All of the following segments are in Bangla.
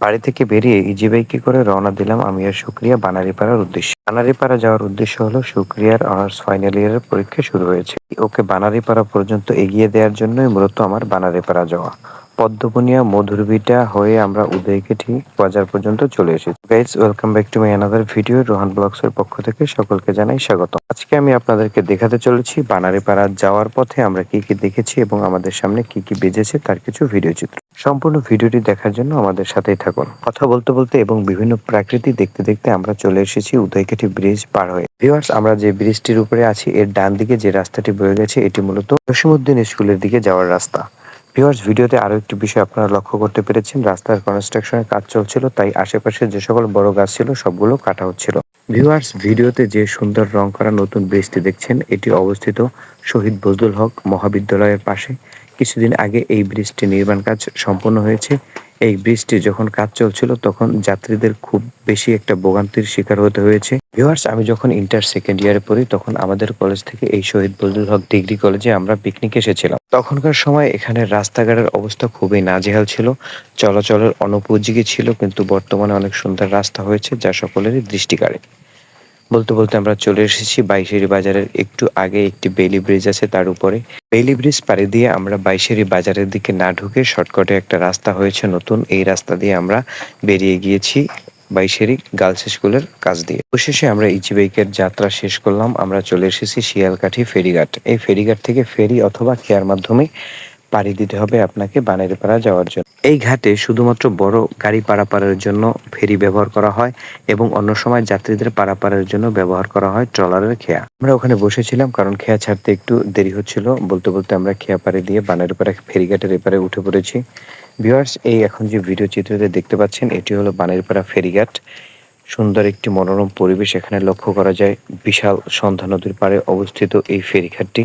বাড়ি থেকে বেরিয়ে ইজি বাইকে করে রওনা দিলাম আমি আর সুক্রিয়া বানারীপাড়ার উদ্দেশ্যে। বানারীপাড়া যাওয়ার উদ্দেশ্য হলো সুক্রিয়ার অনার্স ফাইনাল ইয়ারের পরীক্ষা শুরু হয়েছে। ওকে বানারীপাড়া পর্যন্ত এগিয়ে দেওয়ার জন্যই মূলত আমার বানারীপাড়া যাওয়া। পদ্মবনিয়া মধুরবিটা হয়ে আমরা উদয়কেঠি বাজার পর্যন্ত চলে এসেছি। Guys welcome back to my another video Rohan vlogs এর পক্ষ থেকে সকলকে জানাই স্বাগত। আজকে আমি আপনাদেরকে দেখাতে চলেছি বানারীপাড়া যাওয়ার পথে আমরা কি কি দেখেছি এবং আমাদের সামনে কি কি বেজেছে তার কিছু ভিডিও চিত্র। সম্পূর্ণ ভিডিওটি দেখার জন্য আমাদের সাথেই থাকুন। কথা বলতে বলতে এবং বিভিন্ন প্রাকৃতি দেখতে দেখতে আমরা চলে এসেছি উদয়কেঠি ব্রিজ পার হয়ে। ভিউয়ার্স আমরা যে ব্রিজটির উপরে আছি, এর ডান দিকে যে রাস্তাটি বয়ে গেছে, এটি মূলত জসিমউদ্দিন স্কুলের দিকে যাওয়ার রাস্তা। ভিউয়ার্স ভিডিওতে আরও একটি বিষয় আপনারা লক্ষ্য করতে পেরেছেন, রাস্তার কনস্ট্রাকশনের কাজ চলছিল, তাই আশেপাশে যে সকল বড় গাছ ছিল, সবগুলো কাটা হচ্ছিল। ভিউয়ার্স ভিডিওতে যে সুন্দর রং করা নতুন ব্রিজটি দেখছেন, এটি অবস্থিত শহীদ বজলুল হক মহাবিদ্যালয়ের পাশে। কিছুদিন আগে এই ব্রিজটি নির্মাণ কাজ সম্পন্ন হয়েছে। এই ব্রিজটি যখন কাজ চলছিল, তখন যাত্রীদের খুব বেশি একটা ভোগান্তির শিকার হতে হয়েছে। ভিউয়ার্স আমি যখন ইন্টার সেকেন্ড ইয়ারে পড়ি, তখন আমাদের কলেজ থেকে এই শহীদ বজলুল হক ডিগ্রি কলেজে আমরা পিকনিক এসেছিলাম। তখনকার সময় এখানে রাস্তাঘাটের অবস্থা খুবই নাজেহাল ছিল। চলাচলের অনুপযোগী ছিল, কিন্তু বর্তমানে অনেক সুন্দর রাস্তা হয়েছে, যা সকলেরই দৃষ্টি কাড়ে বলতে বলতে আমরা চলে এসেছি বাইশেরি বাজারের একটু আগে একটি বেলি ব্রিজ আছে তার উপরে। বেলি ব্রিজ পাড়ি দিয়ে আমরা বাইশেরি বাজারের দিকে না ঢুকে শর্টকাটে একটা রাস্তা হয়েছে নতুন। এই রাস্তা দিয়ে আমরা বেরিয়ে গিয়েছি বাইশেরি গার্লস স্কুলের কাজ দিয়ে। অবশেষে আমরা ইজি বাইকের যাত্রা শেষ করলাম। আমরা চলে এসেছি শিয়ালকাঠি ফেরিঘাট। এই ফেরিঘাট থেকে ফেরি অথবা খেয়ার মাধ্যমে পাড়ি দিতে হবে আপনাকে বানেরপাড়া যাওয়ার জন্য। এই ঘাটে শুধুমাত্র বড় গাড়ি পারাপারের জন্য ফেরি ব্যবহার করা হয় এবং অন্য সময় যাত্রীদের পারাপারের জন্য ব্যবহার করা হয় ট্রলারের খেয়া। আমরা ওখানে বসেছিলাম কারণ খেয়া ছাড়তে একটু দেরি হচ্ছিল। বলতে বলতে আমরা খেয়া পাড়ি দিয়ে বানেরপাড়া ফেরিঘাটের এপারে উঠে পড়েছি। ভিউয়ার্স, এই এখন যে ভিডিও চিত্রতে দেখতে পাচ্ছেন, এটি হলো বানেরপাড়া ফেরিঘাট। সুন্দর একটি মনোরম পরিবেশ এখানে লক্ষ্য করা যায়। বিশাল সন্ধ্যা নদীর পাড়ে অবস্থিত এই ফেরিঘাটটি।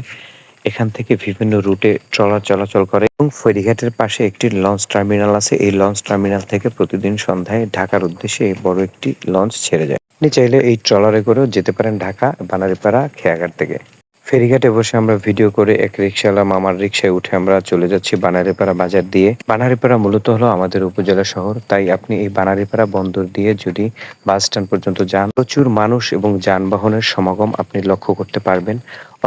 এখান থেকে বিভিন্ন রুটে ট্রলার চলাচল করে এবং ফেরিঘাটের পাশে একটি লঞ্চ টার্মিনাল আছে। এই লঞ্চ টার্মিনাল থেকে প্রতিদিন সন্ধ্যায় ঢাকার উদ্দেশ্যে বড় একটি লঞ্চ ছেড়ে যায়। আপনি চাইলে এই ট্রলারে করেও যেতে পারেন ঢাকা, বানারিপাড়া, খেয়াঘাট থেকে। ফেরিঘাটে বসে আমরা ভিডিও করে এক রিক্সাওয়ালা মামার রিক্সায় উঠে আমরা চলে যাচ্ছি বানারীপাড়া বাজার দিয়ে। বানারীপাড়া মূলত হলো আমাদের উপজেলা শহর, তাই আপনি এই বানারীপাড়া বন্দর দিয়ে যদি বাস স্ট্যান্ড পর্যন্ত যান, প্রচুর মানুষ এবং যানবাহনের সমাগম আপনি লক্ষ্য করতে পারবেন।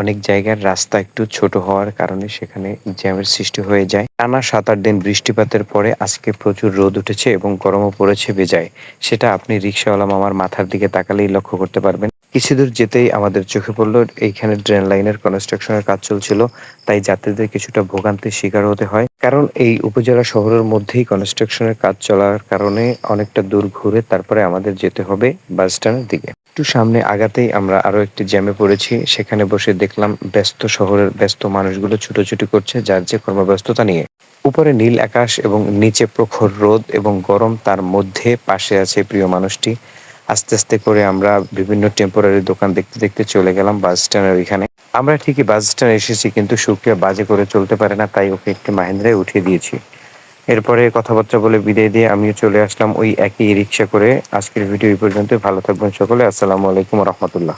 অনেক জায়গার রাস্তা একটু ছোট হওয়ার কারণে সেখানে জ্যামের সৃষ্টি হয়ে যায়। টানা সাত আট দিন বৃষ্টিপাতের পরে আজকে প্রচুর রোদ উঠেছে এবং গরমও পড়েছে বেজায়। সেটা আপনি রিক্সাওয়ালা মামার মাথার দিকে তাকালেই লক্ষ্য করতে পারবেন। কিছু দূর যেতেই আমাদের চোখে পড়ল, এইখানে ড্রেন লাইনের কনস্ট্রাকশনের কাজ চলছিল, তাই যাত্রীদের কিছুটা ভোগান্তির শিকার হতে হয়। কারণ এই উপজেলা শহরের মধ্যেই কনস্ট্রাকশনের কাজ চলার কারণে অনেকটা দূর ঘুরে তারপরে আমাদের যেতে হবে বাস স্ট্যান্ডের দিকে। একটু সামনে আগাতেই আমরা আরও একটি জ্যামে পড়েছি, সেখানে বসে দেখলাম ব্যস্ত শহরের ব্যস্ত মানুষগুলো ছুটোছুটি করছে যার যে কর্মব্যস্ততা নিয়ে। উপরে নীল আকাশ এবং নিচে প্রখর রোদ এবং গরম তার মধ্যে পাশে আছে প্রিয় মানুষটি। আস্তে আস্তে করে আমরা বিভিন্ন টেম্পোরারি দোকান দেখতে দেখতে চলে গেলাম বাস স্ট্যান্ডের ওইখানে। আমরা ঠিকই বাস স্ট্যান্ড এসেছি কিন্তু সুক্রিয়া বাজে করে চলতে পারে না, তাই ওকে একটি মাহিন্দ্রায় উঠিয়ে দিয়েছি। এরপরে কথাবার্তা বলে বিদায় দিয়ে আমিও চলে আসলাম ওই একই রিক্সা করে। আজকের ভিডিও এই পর্যন্ত ভালো থাকবেন সকলে, আসসালামু আলাইকুম রহমতুল্লাহ।